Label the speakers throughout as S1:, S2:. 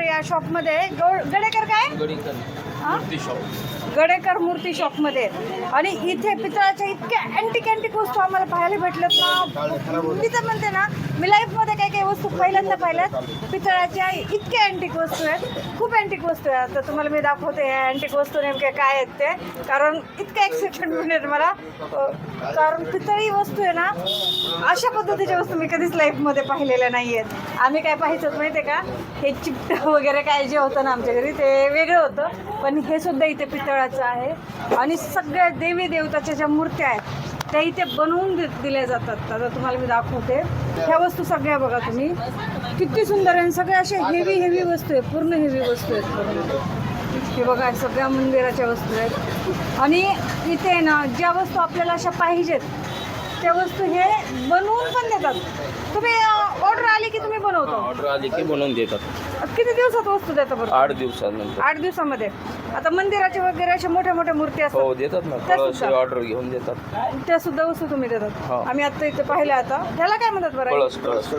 S1: या शॉपमध्ये गो- गडेकर काय? गडेकर मूर्ती शॉपमध्ये आणि इथे पितळाच्या इतक्या अँटिक अँटिक वस्तू आम्हाला पाहायला भेटल्यात ना. मी तर म्हणते ना मी लाईफमध्ये काही काही वस्तू पहिल्यांदा पाहिल्यात. पितळाच्या इतक्या अँटिक वस्तू आहेत. खूप अँटिक वस्तू आहेत. तर तुम्हाला मी दाखवते या अँटिक वस्तू नेमक्या काय आहेत ते. कारण इतकं एक्साइटमेंट मिळेल मला. कारण पितळी वस्तू आहे ना अशा पद्धतीच्या वस्तू मी कधीच लाईफमध्ये पाहिलेल्या नाही आहेत आम्ही काय पाहायचं माहिती आहे का? हे चिपट वगैरे काय जे होतं ना आमच्या घरी ते वेगळं होतं. पण हे सुद्धा इथे पितळाचं आहे. आणि सगळ्या देवी देवताच्या ज्या मूर्त्या आहेत त्या इथे बनवून दिल्या जातात. आता तुम्हाला मी दाखवते. ह्या वस्तू सगळ्या बघा तुम्ही. किती सुंदर आहे आणि सगळ्या अशा हेवी हेवी वस्तू आहे पूर्ण हेवी वस्तू आहेत. हे बघा सगळ्या मंदिराच्या वस्तू आहेत. आणि इथे आहे ना ज्या वस्तू आपल्याला अशा पाहिजेत त्या वस्तू हे बनवून पण देतात. तुम्ही ऑर्डर आली की तुम्ही बनवतो?
S2: ऑर्डर आली की बनवून देतात.
S1: किती दिवसात वस्तू देता बरं?
S2: आठ दिवसानंतर.
S1: आठ दिवसामध्ये. आता मंदिराचे वगैरे अशा मोठ्या मोठ्या मूर्ती
S2: हो
S1: असतात
S2: देतात ना.
S1: त्या
S2: कळस
S1: सुद्धा.
S2: ऑर्डर घेऊन देतात.
S1: त्या सुद्धा वस्तू तुम्ही देतात.
S2: हो.
S1: आम्ही आता इथे पाहिल्या आता. त्याला काय म्हणतात बरं
S2: कळस कळस.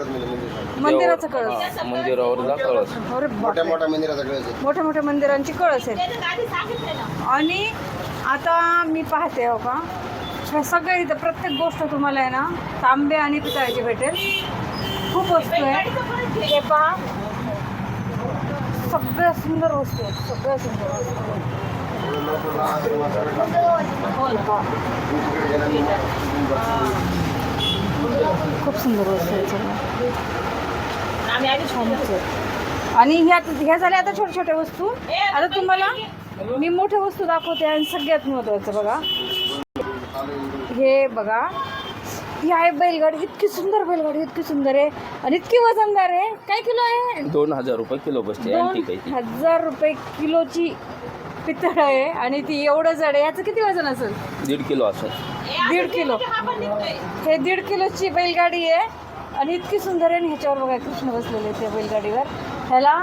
S1: मंदिराचं कळस.
S2: हा, मंदिरावरचा कळस.
S1: अरे बापरे.
S3: मोठ्या मंदिराचा कळस आहे.
S1: मोठ्या मोठ्या मंदिरांची कळस आहे. आणि आता मी पाहते हो का? ह्या सगळ्या इथं प्रत्येक गोष्ट तुम्हाला आहे ना तांबे आणि पितळ्याची भेटेल. खूप वस्तू आहे. हे पहा. सगळ्या सुंदर वस्तू आहेत. सगळ्या सुंदर वस्तू खूप सुंदर वस्तू आहेत. आणि ह्या ह्या झाल्या आता छोट्या छोट्या वस्तू. आता तुम्हाला मी मोठ्या वस्तू दाखवते आणि सगळ्यात महत्त्वाचं बघा. हे बघा. ही आहे बैलगाडी इतकी सुंदर बैलगाडी इतकी सुंदर आहे आणि इतकी वजनदार आहे. काय किलो आहे?
S2: दोन हजार रुपये किलो बसते आहे
S1: दोन
S2: ती.
S1: हजार रुपये किलोची पितळ आहे आणि ती एवढं जड आहे. याचं किती वजन असेल?
S2: दीड किलो असं.
S1: दीड किलो. हे दीड किलोची बैलगाडी आहे आणि इतकी सुंदर आहे आणि ह्याच्यावर बघा कृष्ण बसलेले आहेत त्या बैलगाडीवर. ह्याला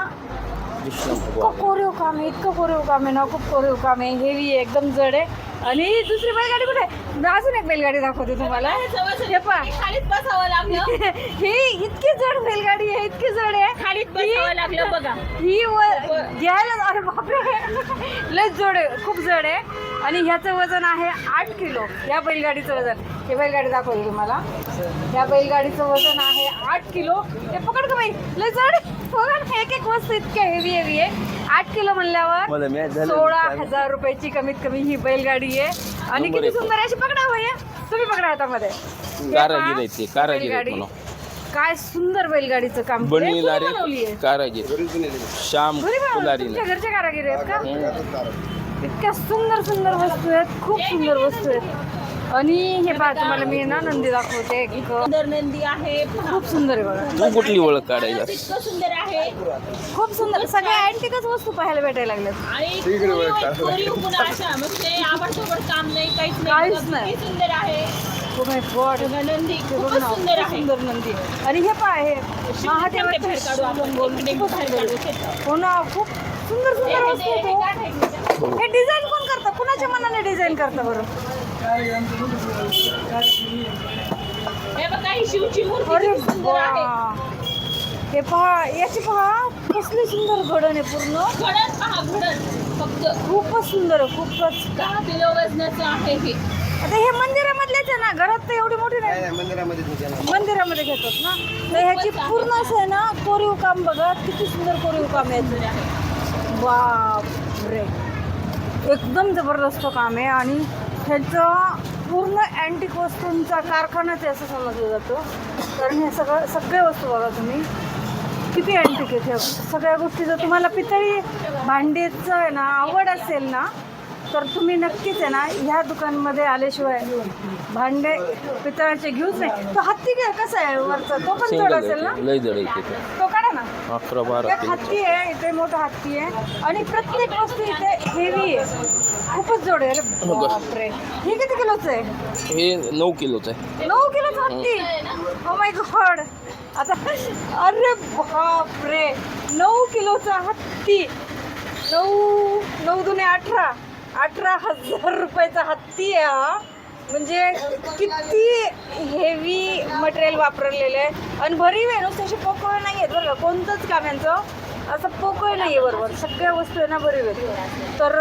S2: कृष्ण
S1: इतकं
S2: भगवान
S1: कोरीव काम आहे इतकं कोरीव काम आहे ना खूप कोरीव काम आहे. हेवी आहे एकदम जड आहे. आणि दुसरी बैलगाडी कुठे आहे? अजून एक बैलगाडी दाखवते तुम्हाला. हे पहा.
S4: खालीच बसावं लागलं.
S1: ही इतकी जड बैलगाडी आहे इतकी जड आहे.
S4: खालीच बसावं लागलं बघा.
S1: ही व घ्यायला अरे बापरे. लय जड आहे खूप जड आहे. आणि ह्याचं वजन आहे आठ किलो या बैलगाडीचं वजन. हे बैलगाडी दाखवली तुम्हाला. या बैलगाडीचं वजन आहे आठ किलो. हे पकड का बाई लय जड आहे. ना, एक एक वस्तू इतक्या हेवी हेवी आहे. आठ किलो म्हणल्यावर
S2: झालं
S1: सोळा हजार रुपयाची कमीत कमी ही बैलगाडी आहे. आणि
S2: नंबर
S1: किती. सुंदर आहे अशी पकडा भैया तुम्ही पकडा हातामध्ये. हे
S2: कारागीर आहेत ते कारागीर
S1: बैलगाडी. काय सुंदर बैलगाडीचं काम. केलंय. कोणी
S2: बनविणारे
S1: बनवली आहे?
S2: कारागीर श्याम
S1: घरी बनवलं?
S2: फुलारीने
S1: तुमच्या घरच्या कारागिरी आहेत का. इतक्या सुंदर सुंदर वस्तू आहेत. खूप सुंदर वस्तू आहेत. आणि हे पहा तुम्हाला मी ना नंदी दाखवते एक
S4: सुंदर नंदी आहे.
S1: खूप सुंदर आहे बघा.
S2: तू कुठली ओळख काढायला?
S4: इतकं सुंदर आहे.
S1: खूप सुंदर सगळ्या अँटिकच वस्तू पाहायला भेटायला लागल्यात.
S4: आणि कोरीव- कोरीव पुन्हा अशा म्हणजे आवडसोबड काम नाही काहीच नाही.
S1: काहीच
S4: बघा,
S1: नाही.
S4: किती सुंदर आहे.
S1: Oh my God.
S4: बघा, नंदी
S1: हे बघ
S4: खूपच
S1: ना,
S4: सुंदर
S1: खूप
S4: आहे.
S1: सुंदर नंदी. आणि हे पहा हे महादेवाचे
S4: बाहेर काढू आपण.
S1: शिवलिंग
S4: इकडे
S1: खूपच
S4: बाहेर
S1: सुंदर
S4: काढू
S1: आहे.
S4: शेतात.
S1: हो ना खूप सुंदर सुंदर वस्तू आहेत हो. हे डिझाईन कोण करतं? कुणाच्या मनाने डिझाईन करतं बरं?
S4: हे बघा ही शिवची मूर्ती
S1: अरे
S4: किती सुंदर आहे.
S1: वा. हे पहा याची पहा कसली सुंदर घडण आहे पूर्ण.
S4: घडण पहा घडण. फक्त
S1: खूपच सुंदर आहे खूपच.
S4: दहा किलो वजनाचं आहे हे?
S1: आता हे मंदिरामधलेच आहे ना घरात तर एवढी मोठी
S3: नाही. मंदिरामध्ये तुमच्या ना.
S1: मंदिरामध्ये घेतात ना? तर ह्याची पूर्ण असं आहे ना कोरीव काम बघा किती सुंदर कोरीव काम आहे. याचं. बापरे. एकदम जबरदस्त काम आहे आणि ह्याचं पूर्ण अँटिक वस्तूंचा कारखानाच आहे असं समजलं जातं. कारण हे सगळं सगळे वस्तू बघा तुम्ही. किती अँटिक आहेत ह्या सगळ्या गोष्टी जर तुम्हाला पितळी भांडीचं आहे ना आवड असेल ना तर तुम्ही नक्कीच आहे ना ह्या दुकानमध्ये आल्याशिवाय भांडे पितळाचे घेऊच नाही. तो हत्ती घ्या कसा आहे वरचा? तो पण जड असेल ना?
S2: लय जड ते
S1: काढा ना.
S2: अकरा बारा
S1: हत्ती आहे इथे मोठा हत्ती आहे. आणि प्रत्येक वस्तू इथे हेवी आहे. खूपच जोड आहे अरे
S2: हो का?
S1: बापरे. हे किती किलोचं आहे?
S2: हे नऊ किलोचं आहे.
S1: नऊ किलोचं हत्ती? ओ माय गॉड आता अरे बापरे. नऊ किलोचा हत्ती. नऊ नऊ दुने अठरा. अठरा हजार रुपयाचा हत्ती आहे हा. म्हणजे किती हेवी मटेरियल वापरलेलं आहे. आणि भरीव आहे नुसतं अशी पोकळ नाही आहेत बरं का कोणतंच काम यांचं? असं पोकळ नाही आहे बरोबर. सगळ्या वस्तू आहे ना बरोबर आहेत तर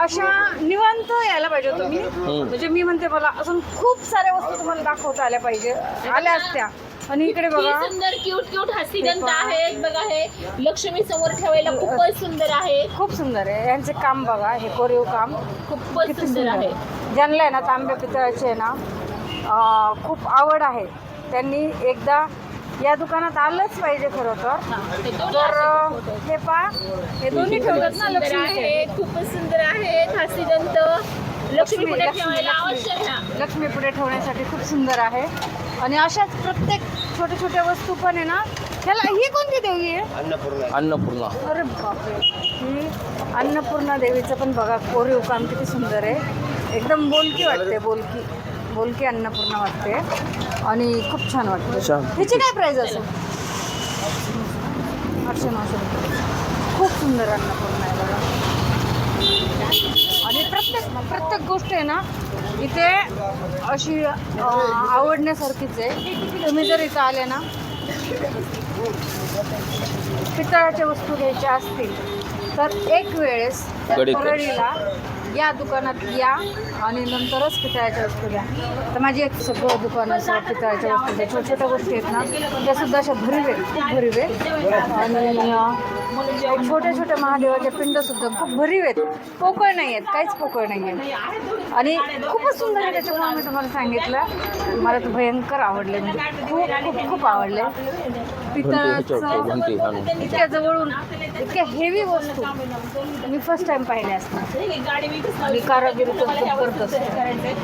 S1: अशा निवांत यायला पाहिजे तुम्ही म्हणजे मी म्हणते मला अजून खूप साऱ्या वस्तू तुम्हाला दाखवता आल्या पाहिजे. आल्या असत्या. आणि इकडे
S4: किती
S1: बघा
S4: सुंदर क्यूट क्यूट हस्तिदंत आहेत. बघा हे लक्ष्मी समोर ठेवायला खूपच सुंदर आहे.
S1: खूप सुंदर आहे. यांचे काम बघा हे कोरीव काम.
S4: खूपच
S1: किती
S4: सुंदर आहे.
S1: ज्यांना आहे ना तांब्या पितळाचे आहे ना अं, खूप आवड आहे. त्यांनी एकदा या दुकानात आलंच पाहिजे खरं तर.
S4: हा, हे दोन्ही
S1: तर. हे पा हे दोन्ही ठेवतात ना
S4: सुंदर
S1: लक्ष्मीचे
S4: आहे खूपच सुंदर आहेत हस्तिदंत लक्ष्मी पुढे
S1: लक्ष्मी,
S4: ठेवायला
S1: लक्ष्मी.
S4: आवश्यक आहे
S1: लक्ष्मी पुढे ठेवण्यासाठी खूप सुंदर आहे. आणि अशाच प्रत्येक छोट्या छोट्या वस्तू पण आहे ना ह्याला ही कोणती देवी आहे?
S3: अन्नपूर्णा.
S2: अन्नपूर्णा.
S1: अरे बापरे. ही अन्नपूर्णा देवीचं पण बघा कोरीव काम किती सुंदर आहे. एकदम बोलकी वाटते बोलकी. बोलकी अन्नपूर्णा वाटते. आणि खूप छान वाटते.
S2: छान.
S1: ह्याची काय प्राईज असेल? आठशे नऊशे रुपये. खूप सुंदर अन्नपूर्णा आहे बघा. आणि प्रत्येक प्रत्येक गोष्ट आहे ना इथे अशी अं, आवडण्यासारखीच आहे. तुम्ही जर इथं आले ना पितळाच्या वस्तू घ्यायच्या असतील तर एक वेळेस त्या. परळीला या दुकानात या आणि नंतरच पितळाच्या वस्तू घ्या तर माझी एक सगळं दुकान असं पितळाच्या वस्तू त्या छोट्या छोट्या गोष्टी आहेत ना त्या सुद्धा अशा भरीव आहेत खूप भरीव. आहेत आणि छोट्या छोट्या महादेवाच्या पिंड सुद्धा खूप भरीव आहेत. पोकळ नाही आहेत काहीच पोकळ नाही आहेत. आणि खूपच सुंदर आहे त्याच्यामुळे मी तुम्हाला सांगितलं. मला तर भयंकर आवडले म्हणजे खूप खूप खूप आवडले.
S2: घंटी
S1: पितळाचं
S2: आणून
S1: इतक्या जवळून इतक्या हेवी वस्तू मी फर्स्ट टाइम पाहिल्या असतात.
S4: गाडी मी
S1: आणि कारागिरी करत असते.